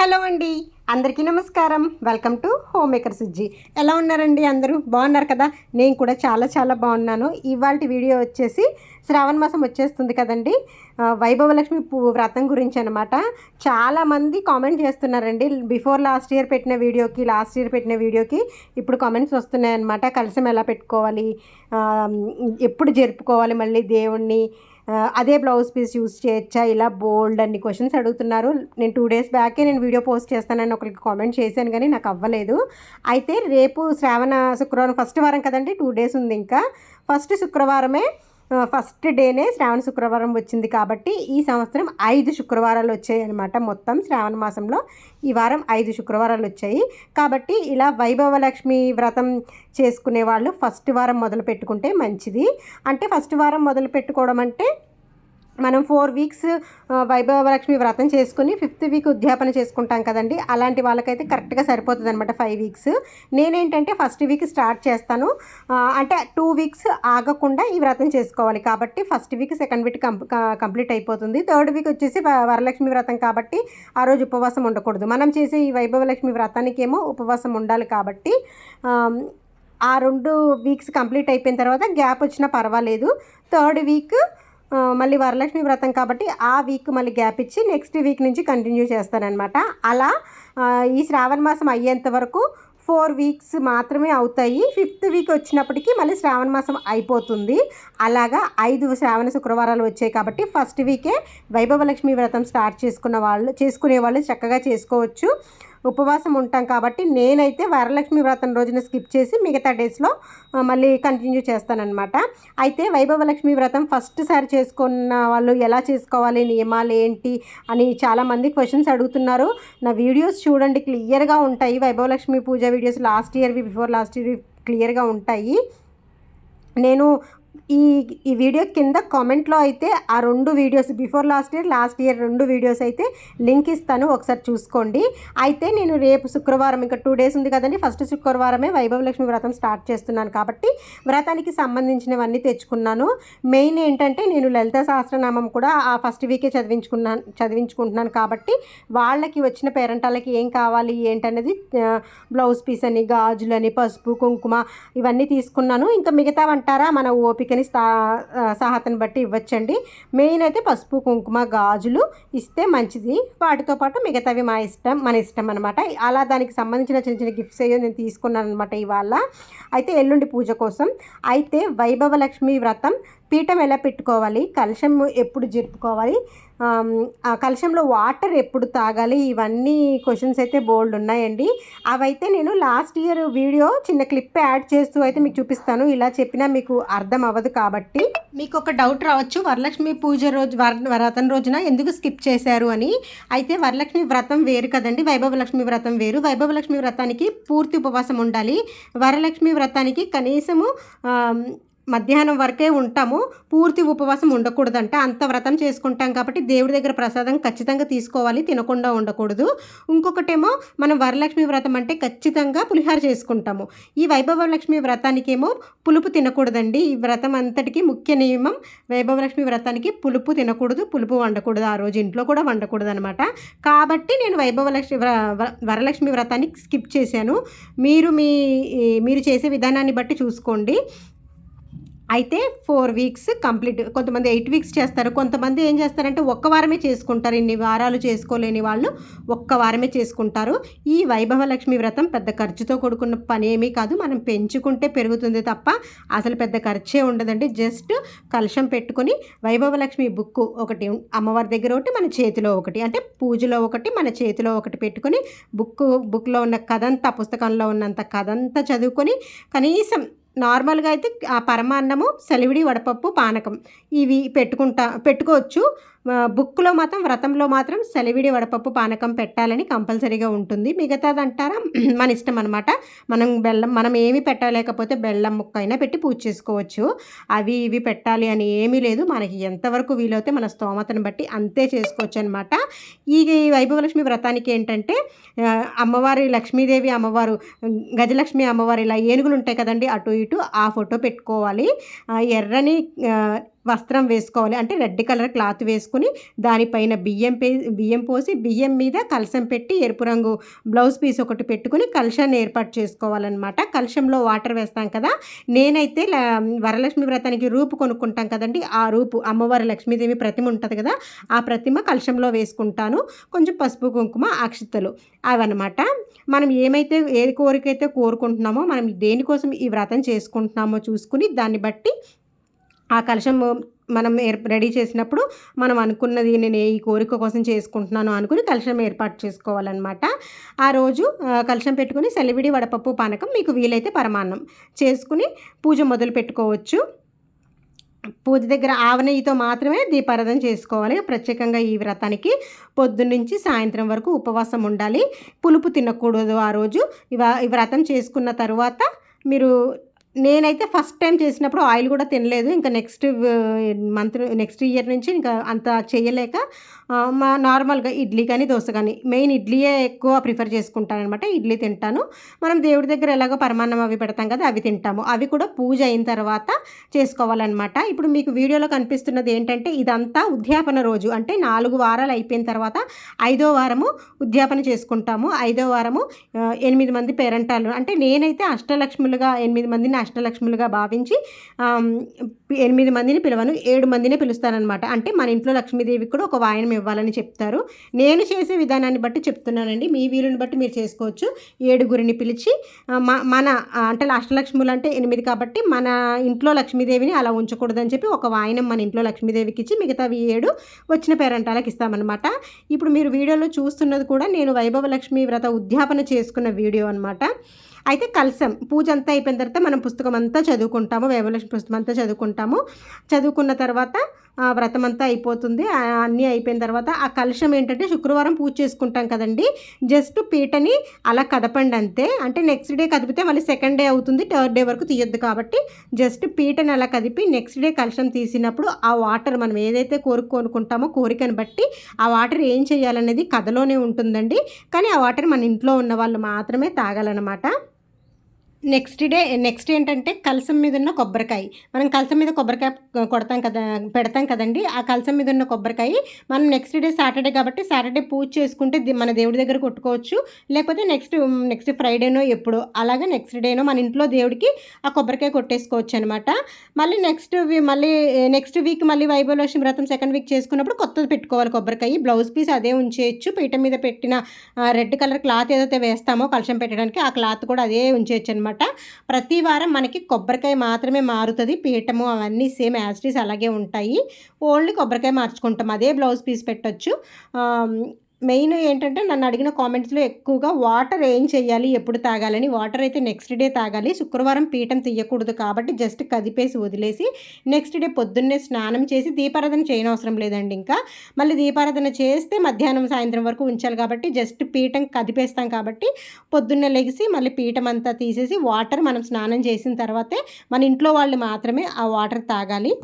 Hello అండి అందరికీ నమస్కారం. Welcome to homemaker Sujji. ఎలా ఉన్నారండి అందరూ? బాగున్నారు కదా? నేను కూడా చాలా చాలా బాగున్నాను. ఇవాళ వీడియో వచ్చేసి శ్రావణ మాసం వచ్చేస్తుంది కదండి. వైభవలక్ష్మి పువ్వు వ్రతం గురించి అనమాట చాలామంది కామెంట్ చేస్తున్నారండి. బిఫోర్ లాస్ట్ ఇయర్ పెట్టిన వీడియోకి లాస్ట్ ఇయర్ పెట్టిన వీడియోకి ఇప్పుడు కామెంట్స్ వస్తున్నాయన్నమాట. కలసం ఎలా పెట్టుకోవాలి? ఎప్పుడు జరుపుకోవాలి మళ్ళీ దేవుణ్ణి? అదే బ్లౌజ్ పీస్ యూస్ చేయొచ్చా? ఇలా బోల్డ్ అన్ని క్వశ్చన్స్ అడుగుతున్నారు. నేను టూ డేస్ బ్యాకే నేను వీడియో పోస్ట్ చేస్తానని ఒకరికి కామెంట్ చేశాను కానీ నాకు అవ్వలేదు. అయితే రేపు శ్రావణ శుక్రవారం ఫస్ట్ వారం కదండి టూ డేస్ ఉంది ఇంకా. ఫస్ట్ శుక్రవారమే ఫస్ట్ డేనే శ్రావణ శుక్రవారం వచ్చింది కాబట్టి ఈ సంవత్సరం ఐదు శుక్రవారాలు వచ్చాయి అనమాట మొత్తం శ్రావణ మాసంలో ఈ వారం ఐదు శుక్రవారాలు వచ్చాయి. కాబట్టి ఇలా వైభవలక్ష్మి వ్రతం చేసుకునే వాళ్ళు ఫస్ట్ వారం మొదలు పెట్టుకుంటే మంచిది. అంటే ఫస్ట్ వారం మొదలు పెట్టుకోవడం అంటే మనం ఫోర్ వీక్స్ వైభవలక్ష్మి వ్రతం చేసుకుని ఫిఫ్త్ వీక్ ఉద్యాపన చేసుకుంటాం కదండి. అలాంటి వాళ్ళకైతే కరెక్ట్గా సరిపోతుంది అనమాట ఫైవ్ వీక్స్ నేనేంటంటే ఫస్ట్ వీక్ స్టార్ట్ చేస్తాను. అంటే టూ వీక్స్ ఆగకుండా ఈ వ్రతం చేసుకోవాలి. కాబట్టి first week second week complete అయిపోతుంది. థర్డ్ వీక్ వచ్చేసి వ- వరలక్ష్మి వ్రతం కాబట్టి ఆ రోజు ఉపవాసం ఉండకూడదు. మనం చేసే ఈ వైభవలక్ష్మి వ్రతానికి ఏమో ఉపవాసం ఉండాలి కాబట్టి ఆ రెండు వీక్స్ కంప్లీట్ అయిపోయిన తర్వాత గ్యాప్ వచ్చినా పర్వాలేదు. థర్డ్ వీక్ మళ్ళీ వరలక్ష్మి వ్రతం కాబట్టి ఆ వీక్ మళ్ళీ గ్యాప్ ఇచ్చి నెక్స్ట్ వీక్ నుంచి కంటిన్యూ చేస్తానన్నమాట. అలా ఈ శ్రావణ మాసం అయ్యేంత వరకు ఫోర్ వీక్స్ మాత్రమే అవుతాయి. ఫిఫ్త్ వీక్ వచ్చినప్పటికీ మళ్ళీ శ్రావణ మాసం అయిపోతుంది. అలాగా ఐదు శ్రావణ శుక్రవారాలు వచ్చాయి కాబట్టి ఫస్ట్ వీకే వైభవలక్ష్మి వ్రతం స్టార్ట్ చేసుకున్న వాళ్ళు చేసుకునే వాళ్ళు చక్కగా చేసుకోవచ్చు. ఉపవాసం ఉంటాం కాబట్టి నేనైతే వరలక్ష్మి వ్రతం రోజున స్కిప్ చేసి మిగతా డేస్లో మళ్ళీ కంటిన్యూ చేస్తానన్నమాట. అయితే వైభవలక్ష్మి వ్రతం ఫస్ట్ సారి చేసుకున్న వాళ్ళు ఎలా చేసుకోవాలి నియమాలు ఏంటి అని చాలామంది క్వశ్చన్స్ అడుగుతున్నారు. నా వీడియోస్ చూడండి క్లియర్గా ఉంటాయి. వైభవలక్ష్మి పూజ వీడియోస్ లాస్ట్ ఇయర్వి బిఫోర్ లాస్ట్ ఇయర్ క్లియర్గా ఉంటాయి. నేను ఈ ఈ వీడియో కింద కామెంట్లో అయితే ఆ రెండు videos before last year last year రెండు వీడియోస్ అయితే లింక్ ఇస్తాను ఒకసారి చూసుకోండి. అయితే నేను రేపు శుక్రవారం ఇంకా టూ డేస్ ఉంది కదండి ఫస్ట్ శుక్రవారమే వైభవలక్ష్మి వ్రతం స్టార్ట్ చేస్తున్నాను కాబట్టి వ్రతానికి సంబంధించినవన్నీ తెచ్చుకున్నాను. మెయిన్ ఏంటంటే నేను లలిత సహస్రనామం కూడా ఆ ఫస్ట్ వీకే చదివించుకున్నాను చదివించుకుంటున్నాను కాబట్టి వాళ్ళకి వచ్చిన పేరెంటాలకి ఏం కావాలి ఏంటనేది బ్లౌజ్ పీస్ అని గాజులని పసుపు కుంకుమ ఇవన్నీ తీసుకున్నాను. ఇంకా మిగతా అంటారా మన ఓపికని స్థా ఆ, బట్టి ఇవ్వచ్చండి. మెయిన్ అయితే పసుపు కుంకుమ గాజులు ఇస్తే మంచిది. వాటితో పాటు మిగతావి మా ఇష్టం మన ఇష్టం అనమాట అలా దానికి సంబంధించిన చిన్న చిన్న గిఫ్ట్స్ అయ్యో నేను తీసుకున్నాను అనమాట ఇవాళ. అయితే ఎల్లుండి పూజ కోసం. అయితే వైభవ లక్ష్మి వ్రతం పీఠం ఎలా పెట్టుకోవాలి కలశం ఎప్పుడు జరుపుకోవాలి ఆ కలశంలో వాటర్ ఎప్పుడు తాగాలి? ఇవన్నీ క్వశ్చన్స్ అయితే బోల్డ్ ఉన్నాయండి. అవైతే నేను లాస్ట్ ఇయర్ వీడియో చిన్న క్లిప్ యాడ్ చేస్తూ అయితే మీకు చూపిస్తాను. ఇలా చెప్పినా మీకు అర్థం అవ్వదు కాబట్టి. మీకు ఒక డౌట్ రావచ్చు. వరలక్ష్మి పూజ రోజు వర వ్రతం రోజున ఎందుకు స్కిప్ చేశారు అని. అయితే వరలక్ష్మి వ్రతం వేరు కదండి. వైభవలక్ష్మి వ్రతం వేరు. వైభవలక్ష్మి వ్రతానికి పూర్తి ఉపవాసం ఉండాలి. వరలక్ష్మి వ్రతానికి కనీసము మధ్యాహ్నం వరకే ఉంటాము. పూర్తి ఉపవాసం ఉండకూడదంట. అంత వ్రతం చేసుకుంటాం కాబట్టి దేవుడి దగ్గర ప్రసాదం ఖచ్చితంగా తీసుకోవాలి తినకుండా ఉండకూడదు. ఇంకొకటేమో మనం వరలక్ష్మి వ్రతం అంటే ఖచ్చితంగా పులిహార చేసుకుంటాము. ఈ వైభవలక్ష్మి వ్రతానికేమో పులుపు తినకూడదండి. ఈ వ్రతం అంతటికి ముఖ్య నియమం వైభవలక్ష్మి వ్రతానికి పులుపు తినకూడదు పులుపు వండకూడదు. ఆ రోజు ఇంట్లో కూడా వండకూడదు అనమాట కాబట్టి నేను వైభవలక్ష్మి వ్ర వరలక్ష్మి వ్రతాన్ని స్కిప్ చేశాను. మీరు మీ మీరు చేసే విధానాన్ని బట్టి చూసుకోండి. అయితే ఫోర్ వీక్స్ కంప్లీట్ కొంతమంది ఎయిట్ వీక్స్ చేస్తారు. కొంతమంది ఏం చేస్తారంటే ఒక్క వారమే చేసుకుంటారు. ఇన్ని వారాలు చేసుకోలేని వాళ్ళు ఒక్క వారమే చేసుకుంటారు. ఈ వైభవలక్ష్మి వ్రతం పెద్ద ఖర్చుతో కూడుకున్న పని ఏమీ కాదు. మనం పెంచుకుంటే పెరుగుతుంది తప్ప అసలు పెద్ద ఖర్చే ఉండదండి. జస్ట్ కలశం పెట్టుకొని వైభవలక్ష్మి బుక్ ఒకటి అమ్మవారి దగ్గర ఒకటి మన చేతిలో ఒకటి. అంటే పూజలో ఒకటి మన చేతిలో ఒకటి పెట్టుకొని బుక్ బుక్లో ఉన్న కథంతా పుస్తకంలో ఉన్నంత కథంతా చదువుకొని కనీసం నార్మల్గా అయితే ఆ పరమాన్నము సెలివిడి వడపప్పు పానకం ఇవి పెట్టుకుంటా పెట్టుకోవచ్చు. బుక్లో మాత్రం వ్రతంలో మాత్రం సెలవిడి వడపప్పు పానకం పెట్టాలని కంపల్సరీగా ఉంటుంది. మిగతాది అంటారా? మన ఇష్టం అనమాట మనం బెల్లం మనం ఏమి పెట్టలేకపోతే బెల్లం ముక్క అయినా పెట్టి పూజ చేసుకోవచ్చు. అవి ఇవి పెట్టాలి అని ఏమీ లేదు. మనకి ఎంతవరకు వీలవుతే మన స్తోమతను బట్టి అంతే చేసుకోవచ్చు అనమాట ఈ వైభవలక్ష్మి వ్రతానికి ఏంటంటే అమ్మవారి లక్ష్మీదేవి అమ్మవారు గజలక్ష్మి అమ్మవారు ఇలా ఏనుగులు ఉంటాయి కదండి అటు ఇటు ఆ ఫోటో పెట్టుకోవాలి. ఎర్రని వస్త్రం వేసుకోవాలి. అంటే రెడ్ కలర్ క్లాత్ వేసుకుని దానిపైన బియ్యం పే బియ్యం పోసి బియ్యం మీద కలశం పెట్టి ఎరుపు రంగు బ్లౌజ్ పీస్ ఒకటి పెట్టుకుని కలశాన్ని ఏర్పాటు చేసుకోవాలన్నమాట. కలశంలో వాటర్ వేస్తాం కదా. నేనైతే వరలక్ష్మి వ్రతానికి రూపు కొనుక్కుంటాం కదండి. ఆ రూపు అమ్మవారి లక్ష్మీదేవి ప్రతిమ ఉంటుంది కదా. ఆ ప్రతిమ కలశంలో వేసుకుంటాను. కొంచెం పసుపు కుంకుమ అక్షితలు అవన్నమాట. మనం ఏమైతే ఏ కోరికైతే కోరుకుంటున్నామో మనం దేనికోసం ఈ వ్రతం చేసుకుంటున్నామో చూసుకుని దాన్ని బట్టి ఆ కలశం మనం రెడీ చేసినప్పుడు మనం అనుకున్నది నేను ఈ కోరిక కోసం చేసుకుంటున్నాను అనుకుని కలశం ఏర్పాటు చేసుకోవాలన్నమాట. ఆ రోజు కలశం పెట్టుకుని సెలవిడి వడపప్పు పానకం మీకు వీలైతే పరమాన్నం చేసుకుని పూజ మొదలు పెట్టుకోవచ్చు. పూజ దగ్గర ఆవనయ్యతో మాత్రమే దీపారాధన చేసుకోవాలి. ప్రత్యేకంగా ఈ వ్రతానికి పొద్దున్నుంచి సాయంత్రం వరకు ఉపవాసం ఉండాలి. పులుపు తినకూడదు ఆ రోజు. ఈ వ్రతం చేసుకున్న తర్వాత మీరు నేనైతే ఫస్ట్ టైం చేసినప్పుడు ఆయిల్ కూడా తినలేదు. ఇంకా నెక్స్ట్ మంత్ నెక్స్ట్ ఇయర్ నుంచి ఇంకా అంత చేయలేక మా నార్మల్గా ఇడ్లీ కానీ దోశ కానీ మెయిన్ ఇడ్లీయే ఎక్కువ ప్రిఫర్ చేసుకుంటాను అనమాట ఇడ్లీ తింటాను. మనం దేవుడి దగ్గర ఎలాగో పరమాన్నం అవి పెడతాం కదా అవి తింటాము. అవి కూడా పూజ అయిన తర్వాత చేసుకోవాలన్నమాట. ఇప్పుడు మీకు వీడియోలో కనిపిస్తున్నది ఏంటంటే ఇదంతా ఉద్యాపన రోజు. అంటే నాలుగు వారాలు అయిపోయిన తర్వాత ఐదో వారము ఉద్యాపన చేసుకుంటాము. ఐదో వారము ఎనిమిది మంది పేరెంటాలు. అంటే నేనైతే అష్టలక్ష్ములుగా ఎనిమిది మందిని అష్టలక్ష్ములుగా భావించి ఎనిమిది మందిని పిలవను ఏడు మందినే పిలుస్తానమాట అంటే మన ఇంట్లో లక్ష్మీదేవి కూడా ఒక వాయనం ఇవ్వాలని చెప్తారు. నేను చేసే విధానాన్ని బట్టి చెప్తున్నానండి. మీ వీలుని బట్టి మీరు చేసుకోవచ్చు. ఏడుగురిని పిలిచి మన అంటే అష్టలక్ష్ములు అంటే ఎనిమిది కాబట్టి మన ఇంట్లో లక్ష్మీదేవిని అలా ఉంచకూడదని చెప్పి ఒక వాయనం మన ఇంట్లో లక్ష్మీదేవికి ఇచ్చి మిగతావి ఏడు వచ్చిన పేరంటాలకు ఇస్తామన్నమాట. ఇప్పుడు మీరు వీడియోలో చూస్తున్నది కూడా నేను వైభవ లక్ష్మీ వ్రత ఉద్యాపన చేసుకున్న వీడియో అనమాట అయితే కలసం. పూజ అంతా అయిపోయిన తర్వాత మనం పుస్తకం అంతా చదువుకుంటాము. వేవలక్ష్మి పుస్తకం అంతా చదువుకుంటాము. చదువుకున్న తర్వాత వ్రతం అంతా అయిపోతుంది. అన్నీ అయిపోయిన తర్వాత ఆ కలశం ఏంటంటే శుక్రవారం పూజ చేసుకుంటాం కదండి. జస్ట్ పీటని అలా కదపండి అంతే. అంటే నెక్స్ట్ డే కదిపితే మళ్ళీ సెకండ్ డే అవుతుంది. థర్డ్ డే వరకు తీయొద్దు కాబట్టి జస్ట్ పీటని అలా కదిపి నెక్స్ట్ డే కలశం తీసినప్పుడు ఆ వాటర్ మనం ఏదైతే కోరుకొనుకుంటామో కోరికను బట్టి ఆ వాటర్ ఏం చేయాలనేది కథలోనే ఉంటుందండి. కానీ ఆ వాటర్ మన ఇంట్లో ఉన్న వాళ్ళు మాత్రమే తాగాలన్నమాట. నెక్స్ట్ డే నెక్స్ట్ ఏంటంటే కలసం మీద ఉన్న కొబ్బరికాయ. మనం కలసం మీద కొబ్బరికాయ కొడతాం కదా పెడతాం కదండి. ఆ కలసం మీద ఉన్న కొబ్బరికాయ మనం నెక్స్ట్ డే సాటర్డే కాబట్టి సాటర్డే పూజ చేసుకుంటే మన దేవుడి దగ్గర కొట్టుకోవచ్చు. లేకపోతే నెక్స్ట్ నెక్స్ట్ ఫ్రైడేనో ఎప్పుడో అలాగే నెక్స్ట్ డేనో మన ఇంట్లో దేవుడికి ఆ కొబ్బరికాయ కొట్టేసుకోవచ్చు అనమాట మళ్ళీ నెక్స్ట్ మళ్ళీ నెక్స్ట్ వీక్ మళ్ళీ వైభవలక్ష్మి వ్రతం సెకండ్ వీక్ చేసుకున్నప్పుడు కొత్తది పెట్టుకోవాలి కొబ్బరికాయ. బ్లౌజ్ పీస్ అదే ఉంచేయచ్చు. పీట మీద పెట్టిన రెడ్ కలర్ క్లాత్ ఏదైతే వేస్తామో కలసం పెట్టడానికి ఆ క్లాత్ కూడా అదే ఉంచేయచ్చు అనమాట అనమాట ప్రతి వారం మనకి కొబ్బరికాయ మాత్రమే మారుతుంది. పీఠము అవన్నీ సేమ్ యాజ్టీస్ అలాగే ఉంటాయి. ఓన్లీ కొబ్బరికాయ మార్చుకుంటాం. అదే బ్లౌజ్ పీస్ పెట్టచ్చు. మెయిన్ ఏంటంటే నన్ను అడిగిన కామెంట్స్లో ఎక్కువగా వాటర్ ఏం చేయాలి ఎప్పుడు తాగాలని? వాటర్ అయితే నెక్స్ట్ డే తాగాలి. శుక్రవారం పీఠం తీయకూడదు కాబట్టి జస్ట్ కదిపేసి వదిలేసి నెక్స్ట్ డే పొద్దున్నే స్నానం చేసి దీపారాధన చేయనవసరం లేదండి ఇంకా. మళ్ళీ దీపారాధన చేస్తే మధ్యాహ్నం సాయంత్రం వరకు ఉంచాలి కాబట్టి జస్ట్ పీఠం కదిపేస్తాం కాబట్టి పొద్దున్నే లెగిసి మళ్ళీ పీఠం అంతా తీసేసి వాటర్ మనం స్నానం చేసిన తర్వాతే మన ఇంట్లో వాళ్ళు మాత్రమే ఆ వాటర్ తాగాలి.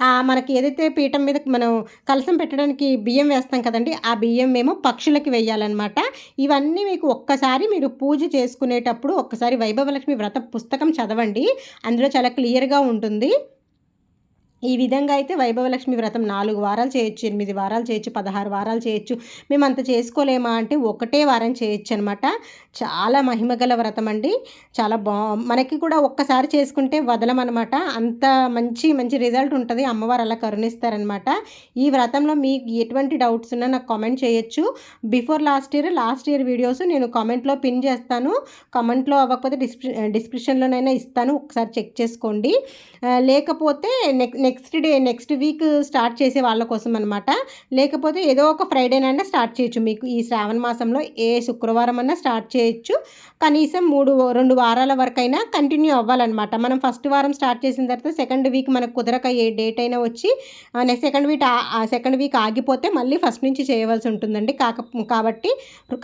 మనకి ఏదైతే పీఠం మీద మనం కలసం పెట్టడానికి బియ్యం వేస్తాం కదండి ఆ బియ్యం మేము పక్షులకి వేయాలన్నమాట. ఇవన్నీ మీకు ఒక్కసారి మీరు పూజ చేసుకునేటప్పుడు ఒక్కసారి వైభవలక్ష్మి వ్రత పుస్తకం చదవండి. అందులో చాలా క్లియర్గా ఉంటుంది. ఈ విధంగా అయితే వైభవలక్ష్మి వ్రతం నాలుగు వారాలు చేయొచ్చు ఎనిమిది వారాలు చేయొచ్చు పదహారు వారాలు చేయొచ్చు. మేము అంత చేసుకోలేమా అంటే ఒకటే వారం చేయొచ్చు అనమాట చాలా మహిమగల వ్రతం అండి. చాలా బా మనకి కూడా ఒక్కసారి చేసుకుంటే వదలమనమాట అంత మంచి మంచి రిజల్ట్ ఉంటుంది. అమ్మవారు అలా కరుణిస్తారనమాట ఈ వ్రతంలో మీకు ఎటువంటి డౌట్స్ ఉన్నా నాకు కామెంట్ చేయొచ్చు. Before last year last year videos నేను కామెంట్లో పిన్ చేస్తాను. కామెంట్లో అవ్వకపోతే డిస్క్రి డిస్క్రిప్షన్లోనైనా ఇస్తాను. ఒకసారి చెక్ చేసుకోండి. లేకపోతే next next day next week start చేసే వాళ్ళ కోసం అనమాట లేకపోతే ఏదో ఒక ఫ్రైడేనైనా స్టార్ట్ చేయొచ్చు. మీకు ఈ శ్రావణ మాసంలో ఏ శుక్రవారం అన్నా స్టార్ట్ చేయొచ్చు. కనీసం మూడు రెండు వారాల వరకైనా కంటిన్యూ అవ్వాలన్నమాట. మనం ఫస్ట్ వారం స్టార్ట్ చేసిన తర్వాత సెకండ్ వీక్ మనకు కుదరక ఏ డేట్ అయినా వచ్చి next second week second week ఆగిపోతే మళ్ళీ ఫస్ట్ నుంచి చేయవలసి ఉంటుందండి. కాక కాబట్టి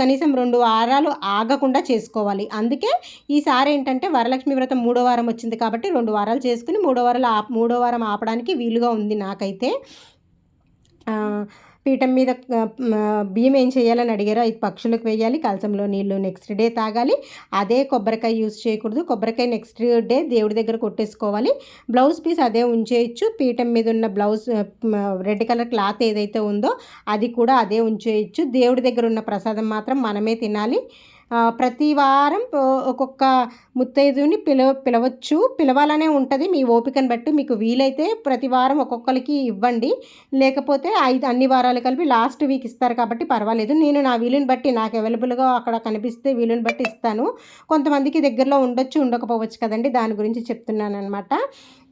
కనీసం రెండు వారాలు ఆగకుండా చేసుకోవాలి. అందుకే ఈసారి ఏంటంటే వరలక్ష్మి వ్రతం మూడో వారం వచ్చింది కాబట్టి రెండు వారాలు చేసుకుని మూడో వారాలు మూడో వారం ఆపడానికి వీలుగా ఉంది నాకైతే. పీఠం మీద బియ్యం ఏం చేయాలని అడిగారో ఇది పక్షులకు వేయాలి కలసంలో నీళ్ళు నెక్స్ట్ డే తాగాలి. అదే కొబ్బరికాయ యూస్ చేయకూడదు. కొబ్బరికాయ నెక్స్ట్ డే దేవుడి దగ్గర కొట్టేసుకోవాలి. బ్లౌజ్ పీస్ అదే ఉంచేయచ్చు. పీఠం మీద ఉన్న బ్లౌజ్ రెడ్ కలర్ క్లాత్ ఏదైతే ఉందో అది కూడా అదే ఉంచేయచ్చు. దేవుడి దగ్గర ఉన్న ప్రసాదం మాత్రం మనమే తినాలి. ప్రతి వారం ఒక్కొక్క ముత్తైదుని పిలవ పిలవచ్చు. పిలవాలనే ఉంటుంది. మీ ఓపికను బట్టి మీకు వీలైతే ప్రతి వారం ఒక్కొక్కరికి ఇవ్వండి. లేకపోతే ఐదు అన్ని వారాలు కలిపి లాస్ట్ వీక్ ఇస్తారు కాబట్టి పర్వాలేదు. నేను నా వీలుని బట్టి నాకు అవైలబుల్గా అక్కడ కనిపిస్తే వీలుని బట్టి ఇస్తాను. కొంతమందికి దగ్గరలో ఉండొచ్చు ఉండకపోవచ్చు కదండి. దాని గురించి చెప్తున్నాను అనమాట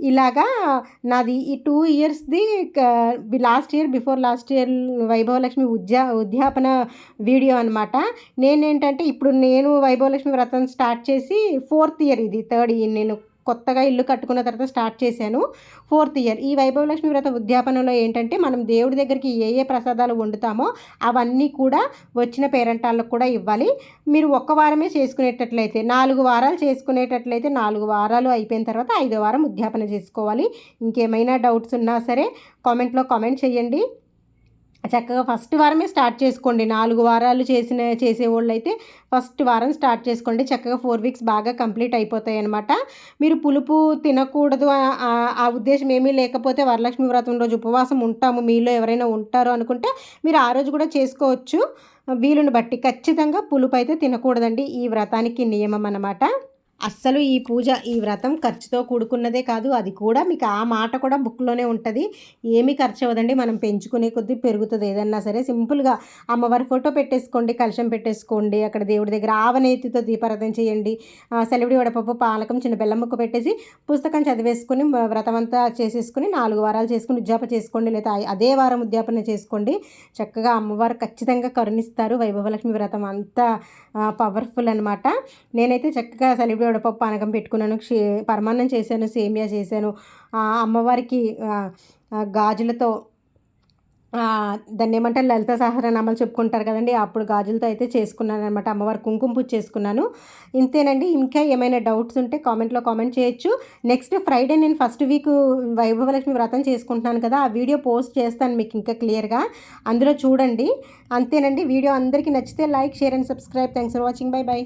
ఇలాగా నాది ఈ two ఇయర్స్ది last year before last year Vaibhavalakshmi ఉద్యా ఉద్యాపన వీడియో అనమాట నేనేంటంటే ఇప్పుడు నేను వైభవలక్ష్మి వ్రతం స్టార్ట్ చేసి ఫోర్త్ ఇయర్ ఇది థర్డ్ ఇయర్ నేను కొత్తగా ఇల్లు కట్టుకున్న తర్వాత స్టార్ట్ చేశాను. ఫోర్త్ ఇయర్ ఈ వైభవలక్ష్మి వ్రత ఉద్యాపనలో ఏంటంటే మనం దేవుడి దగ్గరికి ఏ ఏ ప్రసాదాలు వండుతామో అవన్నీ కూడా వచ్చిన పేరెంటాళ్ళకు కూడా ఇవ్వాలి. మీరు ఒక్క వారమే చేసుకునేటట్లయితే నాలుగు వారాలు చేసుకునేటట్లయితే నాలుగు వారాలు అయిపోయిన తర్వాత ఐదో వారం ఉద్యాపన చేసుకోవాలి. ఇంకేమైనా డౌట్స్ ఉన్నా సరే కామెంట్లో కామెంట్ చేయండి. చక్కగా ఫస్ట్ వారమే స్టార్ట్ చేసుకోండి. నాలుగు వారాలు చేసిన చేసేవాళ్ళు అయితే ఫస్ట్ వారం స్టార్ట్ చేసుకోండి. చక్కగా ఫోర్ వీక్స్ బాగా కంప్లీట్ అయిపోతాయి అనమాట మీరు పులుపు తినకూడదు ఆ- ఆ- ఉద్దేశం ఏమీ లేకపోతే వరలక్ష్మి వ్రతం రోజు ఉపవాసం ఉంటాము. మీలో ఎవరైనా ఉంటారు అనుకుంటే మీరు ఆ రోజు కూడా చేసుకోవచ్చు. వీలుని బట్టి ఖచ్చితంగా పులుపు అయితే తినకూడదండి. ఈ వ్రతానికి నియమం అన్నమాట. అస్సలు ఈ పూజ ఈ వ్రతం ఖర్చుతో కూడుకున్నదే కాదు. అది కూడా మీకు ఆ మాట కూడా బుక్లోనే ఉంటుంది. ఏమీ ఖర్చు అవ్వదండి. మనం పెంచుకునే కొద్దీ పెరుగుతుంది. ఏదన్నా సరే సింపుల్గా అమ్మవారి ఫోటో పెట్టేసుకోండి కలశం పెట్టేసుకోండి అక్కడ దేవుడి దగ్గర ఆవనేతితో దీపారాధన చేయండి ఆ, సెలవుడి వడపప్పు పాలకం చిన్న బెల్లం ముక్క పెట్టేసి పుస్తకం చదివేసుకుని వ్రతం అంతా చేసేసుకుని నాలుగు వారాలు చేసుకుని ఉద్యాప చేసుకోండి లేదా అదే వారం ఉద్యాపన చేసుకోండి. చక్కగా అమ్మవారు ఖచ్చితంగా కరుణిస్తారు. వైభవలక్ష్మి వ్రతం అంతా పవర్ఫుల్ అనమాట నేనైతే చక్కగా సెలవుడి వడపప్పు అనగం పెట్టుకున్నాను పరమాన్నం చేశాను సేమియా చేశాను. అమ్మవారికి గాజులతో ఆ, దాన్ని ఏమంటారు లలిత సహస్రనామాలు చెప్పుకుంటారు కదండి అప్పుడు గాజులతో అయితే చేసుకున్నాను అనమాట అమ్మవారి కుంకుమ పూజ చేసుకున్నాను. ఇంతేనండి ఇంకా ఏమైనా డౌట్స్ ఉంటే కామెంట్లో కామెంట్ చేయొచ్చు. నెక్స్ట్ ఫ్రైడే నేను ఫస్ట్ వీక్ వైభవలక్ష్మి వ్రతం చేసుకుంటున్నాను కదా ఆ వీడియో పోస్ట్ చేస్తాను మీకు ఇంకా క్లియర్గా. అందులో చూడండి. అంతేనండి వీడియో అందరికీ నచ్చితే like share and subscribe. Thanks for watching. Bye bye.